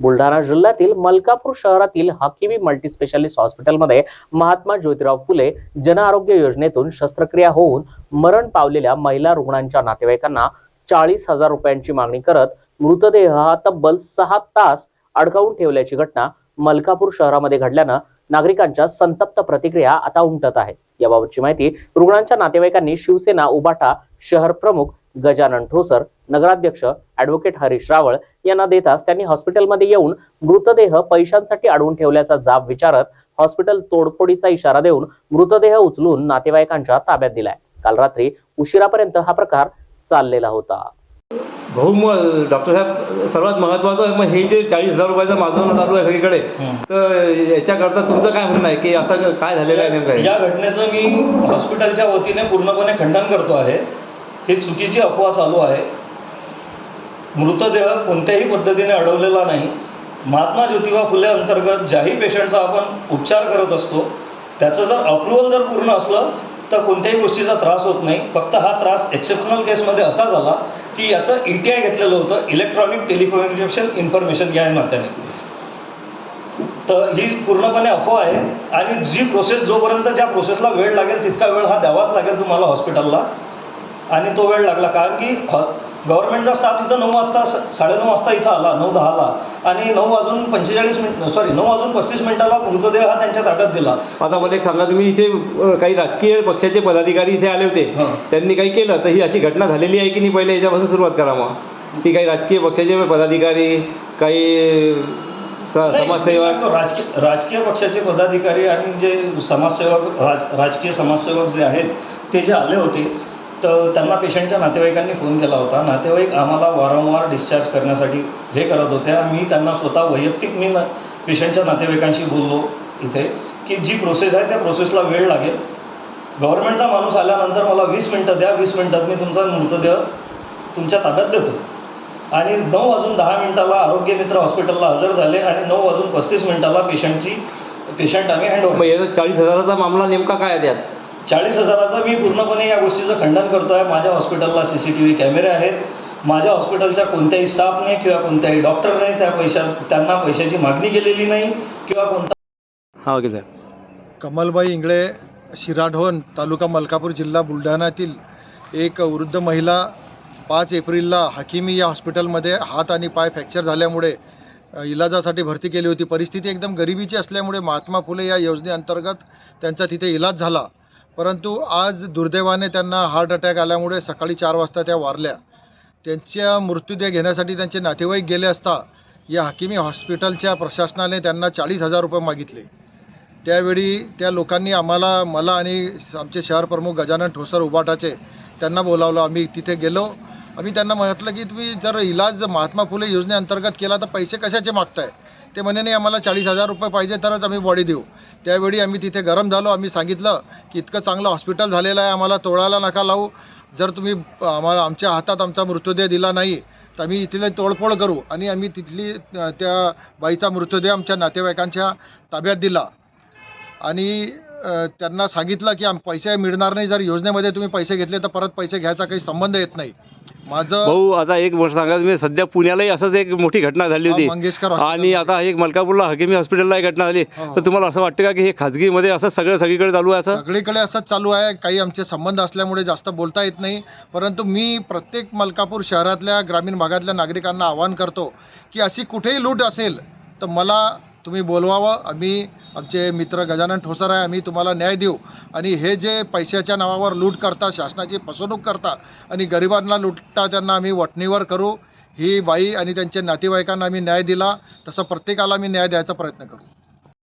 बुलढाणा जिल्ह्यातील मलकापूर शहरातील हकिमी मल्टीस्पेशालिस्ट हॉस्पिटलमध्ये महात्मा ज्योतिराव फुले जन आरोग्य योजनेतून शस्त्रक्रिया होऊन मरण पावलेल्या महिला रुग्णांच्या नातेवाईकांना चाळीस हजार रुपयांची मागणी करत मृतदेह हा तब्बल सहा तास अडकावून ठेवल्याची घटना मलकापूर शहरामध्ये घडल्यानं नागरिकांच्या संतप्त प्रतिक्रिया आता उमटत आहेत याबाबतची माहिती रुग्णांच्या नातेवाईकांनी शिवसेना उबाटा शहर प्रमुख गजानन ठोसर नगराध्यक्ष ऍडव्होकेट हरीश रावळ यांना देताच त्यांनी हॉस्पिटलमध्ये येऊन मृतदेह पैशांसाठी अडवून ठेवल्याचा जाब विचारत हॉस्पिटल तोडफोडीचा इशारा देऊन मृतदेह उचलून नातेवाईकांच्या ताब्यात दिलाय. काल रात्री उशिरापर्यंत हा प्रकार चाललेला होता. भाऊ मग डॉक्टर साहेब सर्वात महत्त्वाचं मग हे जे चाळीस हजार रुपयाचं मागवणं चालू आहे सगळीकडे तर याच्याकरता तुमचं काय म्हणणं आहे? की असं काय झालेलं आहे नेमकं हे? या घटनेचं मी हॉस्पिटलच्या वतीने पूर्णपणे खंडन करतो आहे. ही चुकीची अफवा चालू आहे. मृतदेह कोणत्याही पद्धतीने अडवलेला नाही. महात्मा ज्योतिबा फुले अंतर्गत ज्याही पेशंटचा आपण उपचार करत असतो त्याचं जर अप्रुव्हल जर पूर्ण असलं तर कोणत्याही गोष्टीचा त्रास होत नाही. फक्त हा त्रास एक्सेप्शनल केसमध्ये असा झाला की याचं ई टी आय घेतलेलं होतं इलेक्ट्रॉनिक टेलिकम्युनिकेशन इन्फॉर्मेशन या नात्याने तर ही पूर्णपणे अफवा आहे आणि जी प्रोसेस जोपर्यंत ज्या प्रोसेसला वेळ लागेल तितका वेळ हा द्यावाच लागेल तुम्हाला हॉस्पिटलला आणि तो वेळ लागला. कारण की हॉ गव्हर्नमेंटचा स्टाफ इथं नऊ वाजता साडेनऊ वाजता इथं आला नऊ दहाला. आणि नऊ वाजून पंचेचाळीस मिनिट सॉरी नऊ वाजून पस्तीस मिनिटाला मृतदेह हा त्यांच्या ताब्यात दिला आता मला एक सांगा तुम्ही इथे काही राजकीय पक्षाचे पदाधिकारी इथे आले होते. त्यांनी काही केलं? तर ही अशी घटना झालेली आहे की नाही? पहिले याच्यापासून सुरुवात करा मग. की काही राजकीय पक्षाचे पदाधिकारी काही समाजसेवक? राजकीय राजकीय पक्षाचे पदाधिकारी आणि जे समाजसेवक राज राजकीय समाजसेवक जे आहेत ते जे आले होते तर त्यांना पेशंटच्या नातेवाईकांनी फोन केला होता. नातेवाईक आम्हाला वारंवार डिस्चार्ज करण्यासाठी हे करत होत्या मी त्यांना स्वतः वैयक्तिक मी ना पेशंटच्या नातेवाईकांशी बोललो इथे की जी प्रोसेस आहे त्या प्रोसेसला वेळ लागेल. गव्हर्नमेंटचा माणूस आल्यानंतर मला वीस मिनटं द्या वीस मिनटात मी तुमचा मृतदेह तुमच्या ताब्यात देतो. आणि नऊ वाजून दहा मिनिटाला आरोग्य मित्र हॉस्पिटलला हजर झाले आणि नऊ वाजून पस्तीस मिनिटाला पेशंटची पेशंट आम्ही मग याचा चाळीस हजाराचा मामला नेमका काय द्यात त्यात? चाळीस हजाराचं मी पूर्णपणे या गोष्टीचं खंडन करतो आहे माझ्या हॉस्पिटलला सी सी टी व्ही कॅमेरे आहेत. माझ्या हॉस्पिटलच्या कोणत्याही स्टाफने किंवा कोणत्याही डॉक्टरने त्या पैशा त्यांना पैशाची मागणी केलेली नाही किंवा कोणता हा ओके सर. कमलबाई इंगळे शिराढोण तालुका मलकापूर जिल्हा बुलढाण्यातील एक वृद्ध महिला पाच एप्रिलला हकिमी या हॉस्पिटलमध्ये हात आणि पाय फ्रॅक्चर झाल्यामुळे इलाजासाठी भरती केली होती. परिस्थिती एकदम गरिबीची असल्यामुळे महात्मा फुले या योजनेअंतर्गत त्यांचा तिथे इलाज झाला. परंतु आज दुर्दैवाने त्यांना हार्ट अटॅक आल्यामुळे सकाळी चार वाजता त्या वारल्या. त्यांच्या मृत्यूदेह घेण्यासाठी त्यांचे नातेवाईक गेले असता या हकिमी हॉस्पिटलच्या प्रशासनाने त्यांना चाळीस हजार रुपये मागितले. त्यावेळी त्या लोकांनी आम्हाला मला आणि आमचे शहर प्रमुख गजानन ठोसर उबाटाचे त्यांना बोलावलं. आम्ही तिथे गेलो. आम्ही त्यांना म्हटलं की तुम्ही जर इलाज महात्मा फुले योजनेअंतर्गत केला तर पैसे कशाचे मागताय? ते म्हणे नाही आम्हाला चाळीस हजार रुपये पाहिजे तरच आम्ही बॉडी देऊ. त्यावेळी आम्ही तिथे गरम झालो. आम्ही सांगितलं की इतकं चांगलं हॉस्पिटल झालेलं आहे आम्हाला तोडायला नका लावू. जर तुम्ही आम्हाला आमच्या हातात आमचा मृतदेह दिला नाही तर आम्ही इथले तोडफोड करू. आणि आम्ही तिथली त्या बाईचा मृतदेह आमच्या नातेवाईकांच्या ताब्यात दिला. आणि त्यांना सांगितलं की आम पैसे मिळणार नाही. जर योजनेमध्ये तुम्ही पैसे घेतले तर परत पैसे घ्यायचा काही संबंध येत नाही. माझं भाऊ आता एक गोष्ट सांगा. तुम्ही सध्या पुण्यालाही असंच एक मोठी घटना झाली होती. मंगेशकर आणि. आता एक मलकापूरला हकिमी हॉस्पिटलला एक घटना झाली. हो, हो. तर तुम्हाला असं वाटतं का की हे खाजगीमध्ये असं सगळं सगळीकडे चालू आहे असं? सगळीकडे असंच चालू आहे. काही आमचे संबंध असल्यामुळे जास्त बोलता येत नाही. परंतु मी प्रत्येक मलकापूर शहरातल्या ग्रामीण भागातल्या नागरिकांना आवाहन करतो की अशी कुठेही लूट असेल तर मला तुम्ही बोलवावं. आम्ही आमचे मित्र गजानन ठोसर आहे आम्ही तुम्हाला न्याय देऊ. आणि हे जे पैशाच्या नावावर लूट करता शासनाची फसवणूक करता आणि गरिबांना लुटता त्यांना आम्ही वटणीवर करू. ही बाई आणि त्यांच्या नातेवाईकांना आम्ही न्याय दिला. तसं प्रत्येकाला आम्ही न्याय द्यायचा प्रयत्न करू.